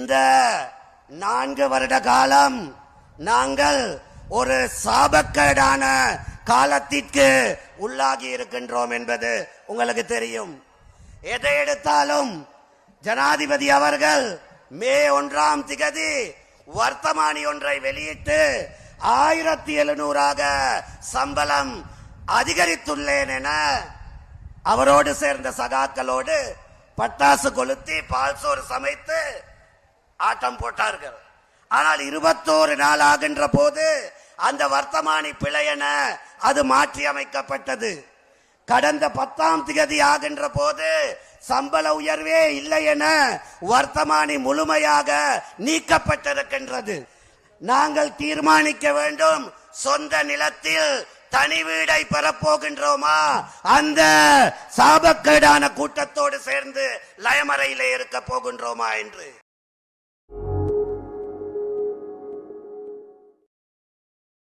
இந்த நான்கு வருட காலம் நாங்கள் ஒரு சாபக்கேடான காலத்திற்கு உள்ளாகி இருக்கின்றோம் என்பது உங்களுக்கு தெரியும். எதை எடுத்தாலும் ஜனாதிபதி அவர்கள் மே ஒன்றாம் திகதி வர்த்தமானி ஒன்றை வெளியிட்டு ஆயிரத்தி எழுநூறாக சம்பளம் அதிகரித்துள்ளேன் என அவரோடு சேர்ந்த சகாக்களோடு பட்டாசு கொளுத்தி பால்சோறு சமைத்து ஆட்டம் போட்டார்கள். ஆனால் இருபத்தோரு நாள் ஆகின்ற போது அந்த வர்த்தமானி பிழையென அது மாற்றி அமைக்கப்பட்டது. கடந்த பத்தாம் திகதி ஆகின்ற போது சம்பள உயர்வே இல்லை என வர்த்தமானி முழுமையாக நீக்கப்பட்டிருக்கின்றது. நாங்கள் தீர்மானிக்க வேண்டும் சொந்த நிலத்தில் தனி வீடை பெறப்போகின்றோமா? அந்த சாபக்கேடான கூட்டத்தோடு சேர்ந்து லயமறையிலே இருக்க போகின்றோமா என்று.